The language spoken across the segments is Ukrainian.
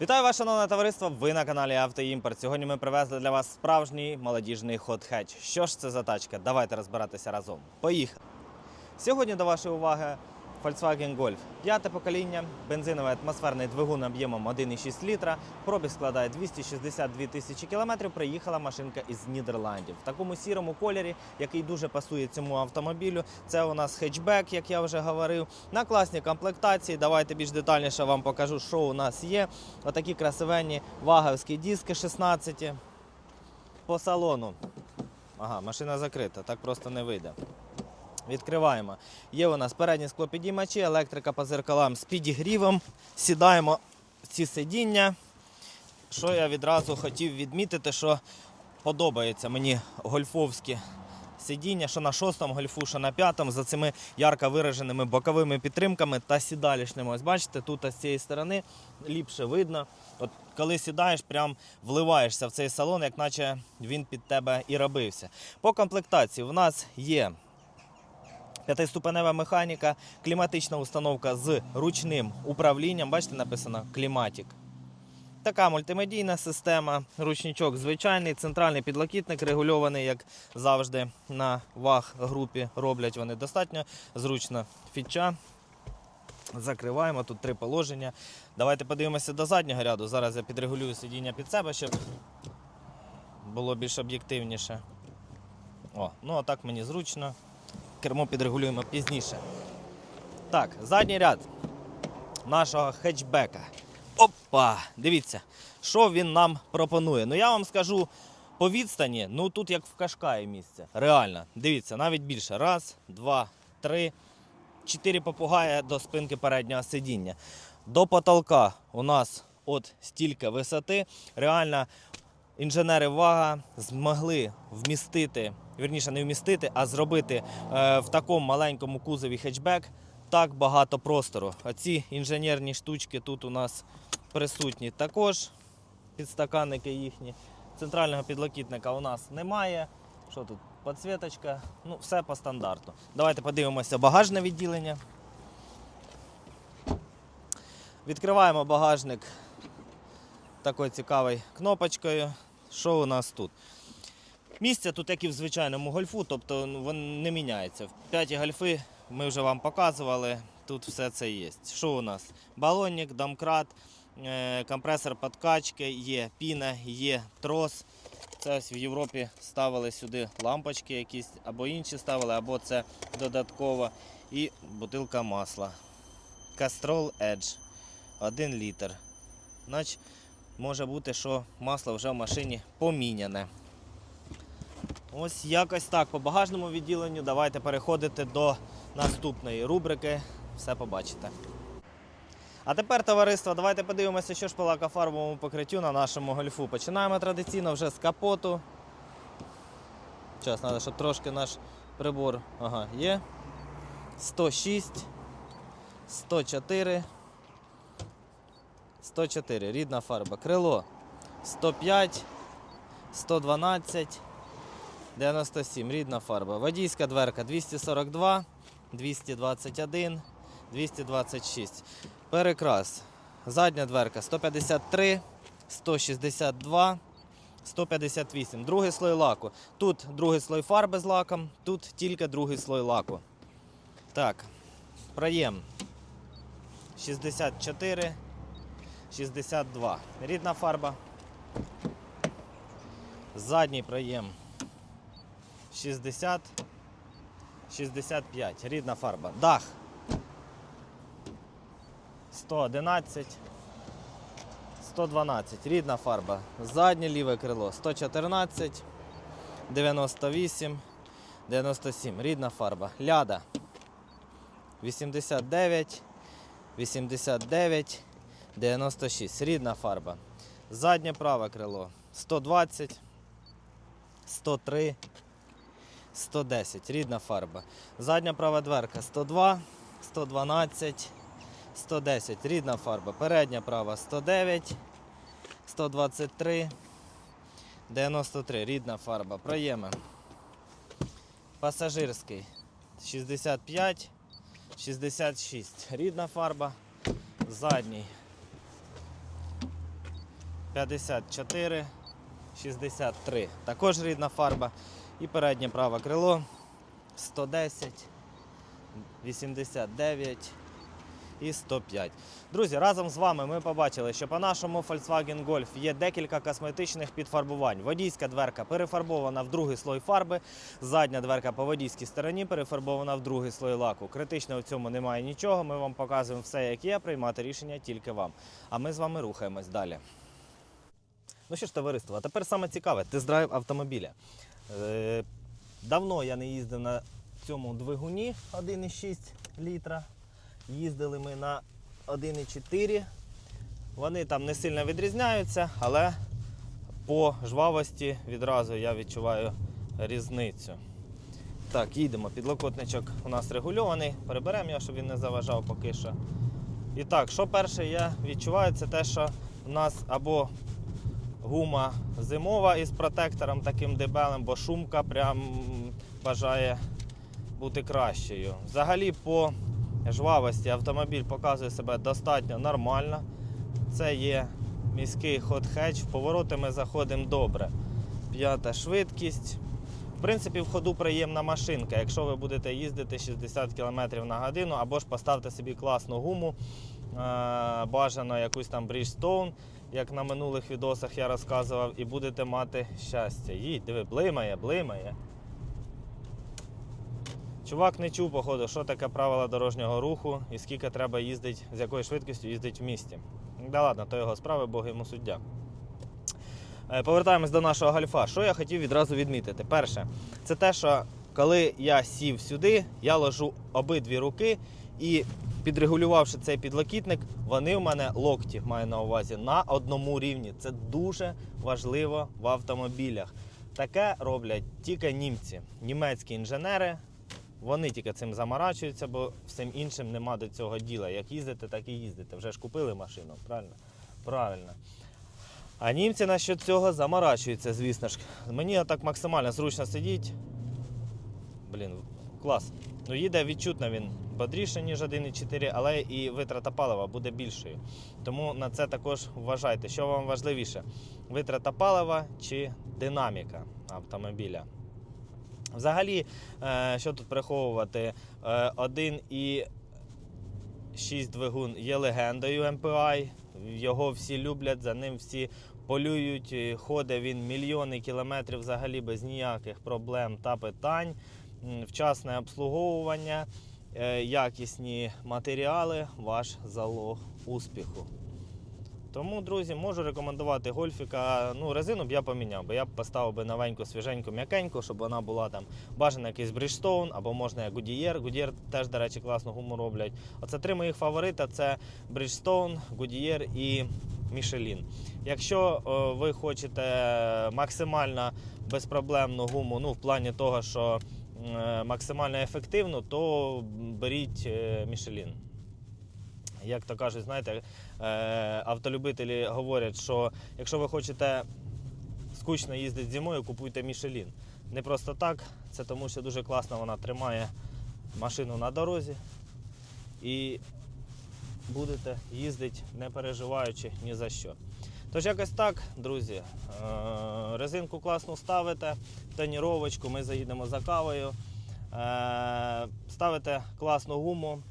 Вітаю вас, шановне товариство! Ви на каналі Автоімпорт. Сьогодні ми привезли для вас справжній молодіжний хот-хетч. Що ж це за тачка? Давайте розбиратися разом. Поїхали! Сьогодні до вашої уваги Volkswagen Golf. П'яте покоління, бензиновий атмосферний двигун об'ємом 1,6 літра. Пробіг складає 262 тисячі кілометрів. Приїхала машинка із Нідерландів. В такому сірому кольорі, який дуже пасує цьому автомобілю. Це у нас хетчбек, як я вже говорив. На класній комплектації. Давайте більш детальніше вам покажу, що у нас є. Отакі красивенні ваговські диски 16 по салону. Ага, машина закрита, так просто не вийде. Відкриваємо. Є у нас передні склопідіймачі, електрика по зеркалам з підігрівом. Сідаємо в ці сидіння. Що я відразу хотів відмітити, що подобається мені гольфовські сидіння, що на шостому гольфу, що на п'ятому, за цими ярко вираженими боковими підтримками та сідалішними. Ось бачите, тут з цієї сторони ліпше видно. От коли сідаєш, прям вливаєшся в цей салон, як наче він під тебе і робився. По комплектації в нас є П'ятиступенева механіка, кліматична установка з ручним управлінням. Бачите, написано кліматік. Така мультимедійна система, ручничок звичайний, центральний підлокітник регульований, як завжди на ваг групі роблять вони достатньо зручно фіча. Закриваємо тут три положення. Давайте подивимося до заднього ряду. Зараз я підрегулюю сидіння під себе, щоб було більш об'єктивніше. О, ну а так мені зручно кермо підрегулюємо пізніше. Так, задній ряд нашого хетчбека. Опа! Дивіться, що він нам пропонує. Ну я вам скажу по відстані, ну тут як в Кашкаї місце. Реально. Дивіться, навіть більше. Раз, два, три, чотири попугая до спинки переднього сидіння. До потолка у нас от стільки висоти. Реально інженери вага змогли вмістити, вірніше не вмістити, а зробити е, в такому маленькому кузові хетчбек так багато простору. Оці інженерні штучки тут у нас присутні також. Підстаканники їхні. Центрального підлокітника у нас немає. Що тут? Подсвіточка. Ну, все по стандарту. Давайте подивимося багажне відділення. Відкриваємо багажник такою цікавою кнопочкою. Що у нас тут? Місце тут, як і в звичайному гольфу, тобто ну, воно не міняється. В п'яті гольфи ми вже вам показували, тут все це є. Що у нас? Балонник, домкрат, е, компресор подкачки, є піна, є трос. Це ось в Європі ставили сюди лампочки якісь, або інші ставили, або це додатково. І бутилка масла. Castrol Edge 1 літр. Значить, може бути, що масло вже в машині поміняне. Ось якось так по багажному відділенню. Давайте переходити до наступної рубрики. Все побачите. А тепер, товариство, давайте подивимося, що ж по лакофарбовому покриттю на нашому гольфу. Починаємо традиційно вже з капоту. Зараз треба, щоб трошки наш прибор ага, є. 106, 104, 104. Рідна фарба. Крило 105, 112. 97, рідна фарба. Водійська дверка 242, 221, 226. Перекрас. Задня дверка 153, 162, 158. Другий слой лаку. Тут другий слой фарби з лаком, тут тільки другий слой лаку. Так, проєм 64, 62. Рідна фарба. Задній проєм 60, 65. Рідна фарба. Дах. 111, 112. Рідна фарба. Заднє ліве крило. 114, 98, 97. Рідна фарба. Ляда. 89, 89, 96. Рідна фарба. Заднє праве крило. 120, 103, 110, рідна фарба. Задня права дверка 102, 112, 110, рідна фарба. Передня права 109, 123, 93, рідна фарба. Проєми. Пасажирський 65, 66, рідна фарба. Задній 54, 63. Також рідна фарба. І переднє праве крило 110, 89 і 105. Друзі, разом з вами ми побачили, що по нашому Volkswagen Golf є декілька косметичних підфарбувань. Водійська дверка перефарбована в другий слой фарби, задня дверка по водійській стороні перефарбована в другий слой лаку. Критично в цьому немає нічого. Ми вам показуємо все, як є, приймати рішення тільки вам. А ми з вами рухаємось далі. Ну що ж, товариство, а тепер саме цікаве тест-драйв автомобіля. Е, давно я не їздив на цьому двигуні 1,6 літра. Їздили ми на 1,4. Вони там не сильно відрізняються, але по жвавості відразу я відчуваю різницю. Так, їдемо. Підлокотничок у нас регульований. Переберемо його, щоб він не заважав поки що. І так, що перше я відчуваю, це те, що у нас або гума зимова із протектором таким дебелим, бо шумка прям бажає бути кращою. Взагалі по жвавості автомобіль показує себе достатньо нормально. Це є міський хот-хедж, в повороти ми заходимо добре. П'ята швидкість. В принципі, в ходу приємна машинка. Якщо ви будете їздити 60 км на годину, або ж поставте собі класну гуму, бажано якусь там Bridgestone, як на минулих відосах я розказував, і будете мати щастя. Їдь, диви, блимає, блимає. Чувак не чув, походу, що таке правила дорожнього руху і скільки треба їздити, з якою швидкістю їздити в місті. Да ладно, то його справи, Бог йому суддя. Е, Повертаємось до нашого гольфа. Що я хотів відразу відмітити? Перше, це те, що коли я сів сюди, я ложу обидві руки і підрегулювавши цей підлокітник, вони в мене локті маю на увазі на одному рівні. Це дуже важливо в автомобілях. Таке роблять тільки німці, німецькі інженери. Вони тільки цим заморачуються, бо всім іншим нема до цього діла. Як їздите, так і їздите. Вже ж купили машину, правильно? Правильно. А німці насчет цього заморачуються, звісно ж. Мені так максимально зручно сидіть. Блін, клас. Ну їде відчутно він бодріше, ніж 1,4, але і витрата палива буде більшою. Тому на це також вважайте, що вам важливіше: витрата палива чи динаміка автомобіля. Взагалі, е, що тут приховувати? Е, 1,6 двигун є легендою MPI. Його всі люблять, за ним всі полюють. е, Ходить він мільйони кілометрів взагалі без ніяких проблем та питань. Вчасне обслуговування, якісні матеріали ваш залог успіху. Тому, друзі, можу рекомендувати гольфіка. Ну, резину б я поміняв, бо я б поставив би новеньку, свіженьку, м'якеньку, щоб вона була там бажано якийсь Bridgestone або можна як Goodyear. Goodyear теж, до речі, класну гуму роблять. Оце три моїх фаворита: це Bridgestone, Goodyear і Michelin. Якщо е, ви хочете максимально безпроблемну гуму, ну в плані того, що е, максимально ефективну, то беріть е, Michelin. Як то кажуть, знаєте, е, автолюбителі говорять, що якщо ви хочете скучно їздити зимою, купуйте Мішелін. Не просто так, це тому що дуже класно вона тримає машину на дорозі і будете їздити не переживаючи ні за що. Тож якось так, друзі, е, резинку класно ставите, тоніровочку, ми заїдемо за кавою. Е, Ставите класну гуму,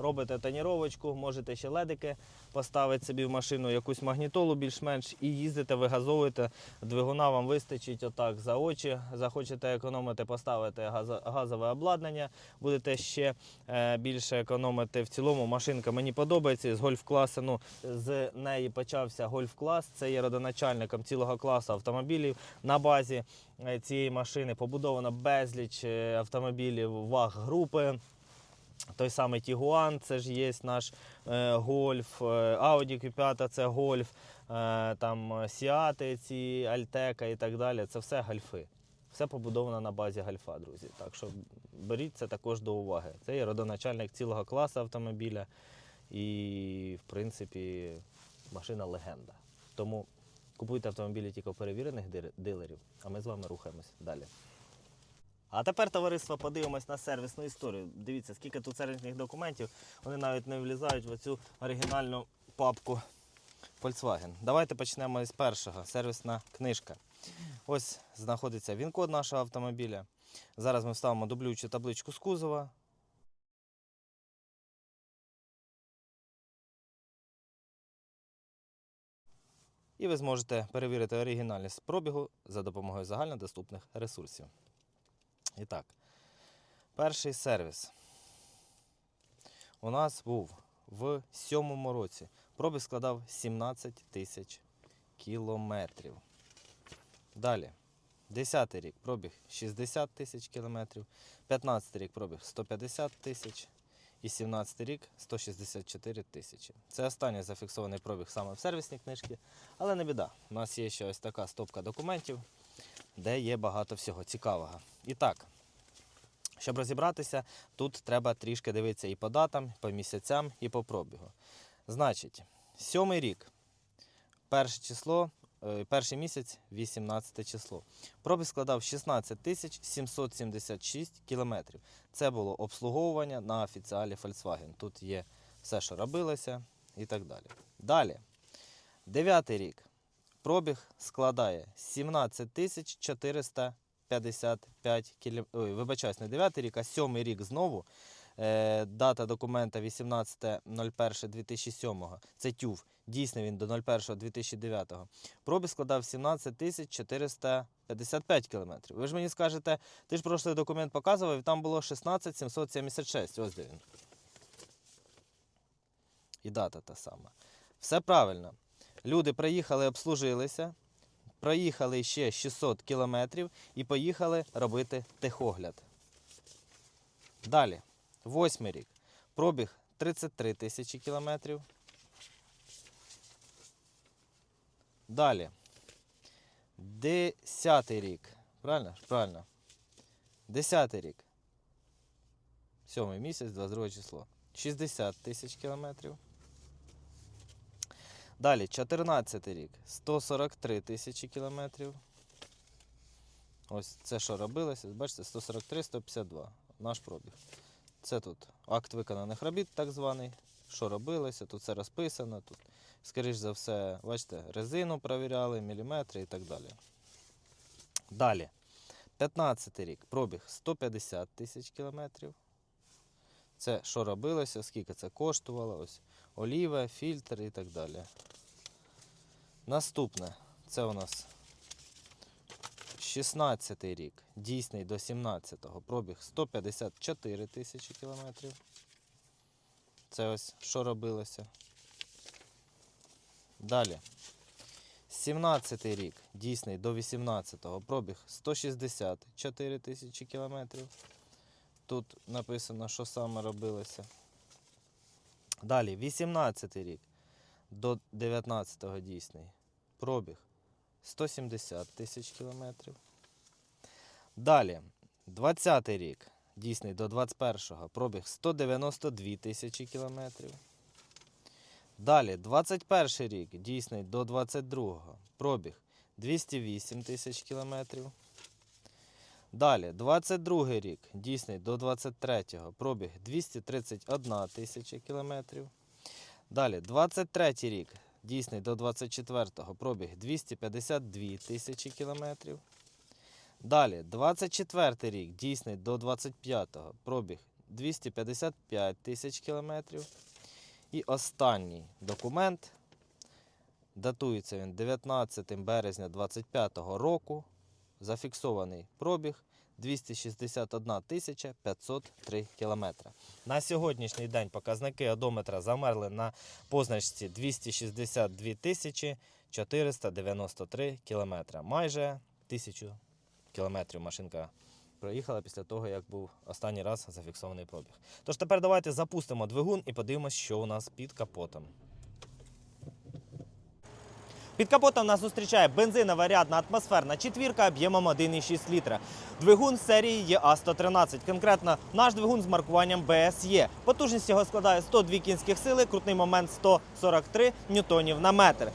робите тоніровочку, можете ще ледики поставити собі в машину, якусь магнітолу більш-менш і їздите, вигазовуєте. Двигуна вам вистачить отак за очі. Захочете економити, поставити газо- газове обладнання, будете ще е, більше економити. В цілому машинка мені подобається з гольф-класу. Ну, з неї почався гольф-клас. Це є родоначальником цілого класу автомобілів. На базі е, цієї машини побудовано безліч е, автомобілів ваг групи. Той самий Тігуан, це ж є наш е, гольф, е, Audi Q5 це гольф, е, там е, Сіати, ці Альтека і так далі. Це все гольфи. Все побудовано на базі гольфа, друзі. Так що беріть це також до уваги. Це є родоначальник цілого класу автомобіля. І, в принципі, машина легенда. Тому купуйте автомобілі тільки перевірених дилерів, а ми з вами рухаємось далі. А тепер, товариство, подивимось на сервісну історію. Дивіться, скільки тут сервісних документів, вони навіть не влізають в цю оригінальну папку. Volkswagen. Давайте почнемо з першого. Сервісна книжка. Ось знаходиться він-код нашого автомобіля. Зараз ми вставимо дублюючу табличку з кузова. І ви зможете перевірити оригінальність пробігу за допомогою загальнодоступних ресурсів. І так, перший сервіс у нас був в сьомому році. Пробіг складав 17 тисяч кілометрів. Далі, 10 рік пробіг 60 тисяч кілометрів, 15 рік пробіг 150 тисяч і 17 рік 164 тисячі. Це останній зафіксований пробіг саме в сервісній книжці, але не біда. У нас є ще ось така стопка документів, де є багато всього цікавого. І так, щоб розібратися, тут треба трішки дивитися і по датам, по місяцям, і по пробігу. Значить, сьомий рік, перше число, е, перший місяць, 18 число. Пробіг складав 16 тисяч 776 кілометрів. Це було обслуговування на офіціалі Volkswagen. Тут є все, що робилося і так далі. Далі, дев'ятий рік. Пробіг складає 17 тисяч 455 кілометрів. Ой, вибачаюсь, не 9 рік, а 7 рік знову. Е, дата документа 18.01.2007. Це тюв. Дійсно він до 01.2009. Пробіг складав 17 тисяч 455 кілометрів. Ви ж мені скажете, ти ж прошлий документ показував, і там було 16 776. Ось де він. І дата та сама. Все правильно. Люди приїхали, обслужилися, проїхали ще 600 кілометрів і поїхали робити техогляд. Далі, восьмий рік. Пробіг 33 тисячі кілометрів. Далі. Десятий рік. Правильно? Правильно. Десятий рік. Сьомий місяць, 22 число. 60 тисяч кілометрів. Далі, 14 рік, 143 тисячі кілометрів. Ось це що робилося, бачите, 143, 152, наш пробіг. Це тут акт виконаних робіт, так званий. Що робилося, тут все розписано. Тут, скоріш за все, бачите, резину провіряли, міліметри і так далі. Далі, 15 рік, пробіг 150 тисяч кілометрів. Це що робилося, скільки це коштувало, ось оліва, фільтр і так далі. Наступне, це у нас 16 й рік, дійсний до 17-го, пробіг 154 тисячі кілометрів. Це ось що робилося. Далі. 17 й рік, дійсний до 18-го, пробіг 164 тисячі кілометрів. Тут написано, що саме робилося. Далі, 18 рік до 19-го дійсний. Пробіг 170 тисяч кілометрів. Далі, 20-й рік, дійсний до 21-го, пробіг 192 тисячі кілометрів. Далі, 21 рік, дійсний до 22-го, пробіг 208 тисяч кілометрів. Далі, 22 рік, дійсний до 23-го, пробіг 231 тисяча кілометрів. Далі, 23 рік, дійсний до 24-го, пробіг 252 тисячі кілометрів. Далі, 24 рік, дійсний до 25-го, пробіг 255 тисяч кілометрів. І останній документ, датується він 19 березня 25-го року, зафіксований пробіг 261 тисяча 503 кілометри. На сьогоднішній день показники одометра замерли на позначці 262 тисячі 493 кілометри. Майже тисячу кілометрів машинка проїхала після того, як був останній раз зафіксований пробіг. Тож тепер давайте запустимо двигун і подивимося, що у нас під капотом. Під капотом нас зустрічає бензинова рядна атмосферна четвірка об'ємом 1,6 літра. Двигун серії ЄА-113. Конкретно наш двигун з маркуванням BSE. Потужність його складає 102 кінських сили, крутний момент 143 ньютонів на метр.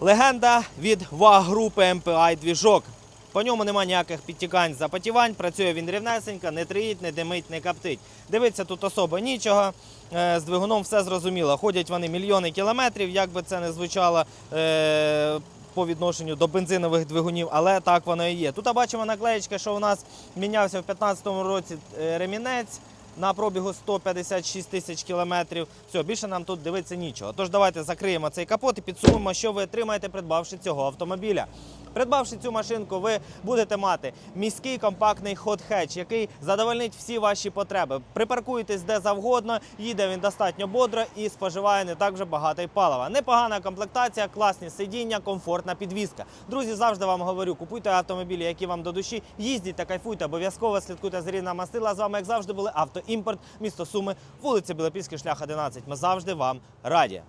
Легенда від ВАГ групи MPI двіжок. По ньому немає ніяких підтікань, запотівань. Працює він рівнесенько, не триїть, не димить, не коптить. Дивиться тут особо нічого. Е, З двигуном все зрозуміло. Ходять вони мільйони кілометрів, як би це не звучало. е, По відношенню до бензинових двигунів, але так воно і є. Тут бачимо наклеєчка, що у нас мінявся в 2015 році е, ремінець на пробігу 156 тисяч кілометрів. Все, більше нам тут дивитися нічого. Тож давайте закриємо цей капот і підсумуємо, що ви отримаєте, придбавши цього автомобіля. Придбавши цю машинку, ви будете мати міський компактний ход хетч, який задовольнить всі ваші потреби. Припаркуєтесь де завгодно, їде він достатньо бодро і споживає не так вже багато й палива. Непогана комплектація, класні сидіння, комфортна підвізка. Друзі, завжди вам говорю, купуйте автомобілі, які вам до душі. Їздіть та кайфуйте, обов'язково слідкуйте за рівна мастила. З вами, як завжди, були автоімпорт, місто Суми, вулиця Білопільський, шлях 11. Ми завжди вам раді.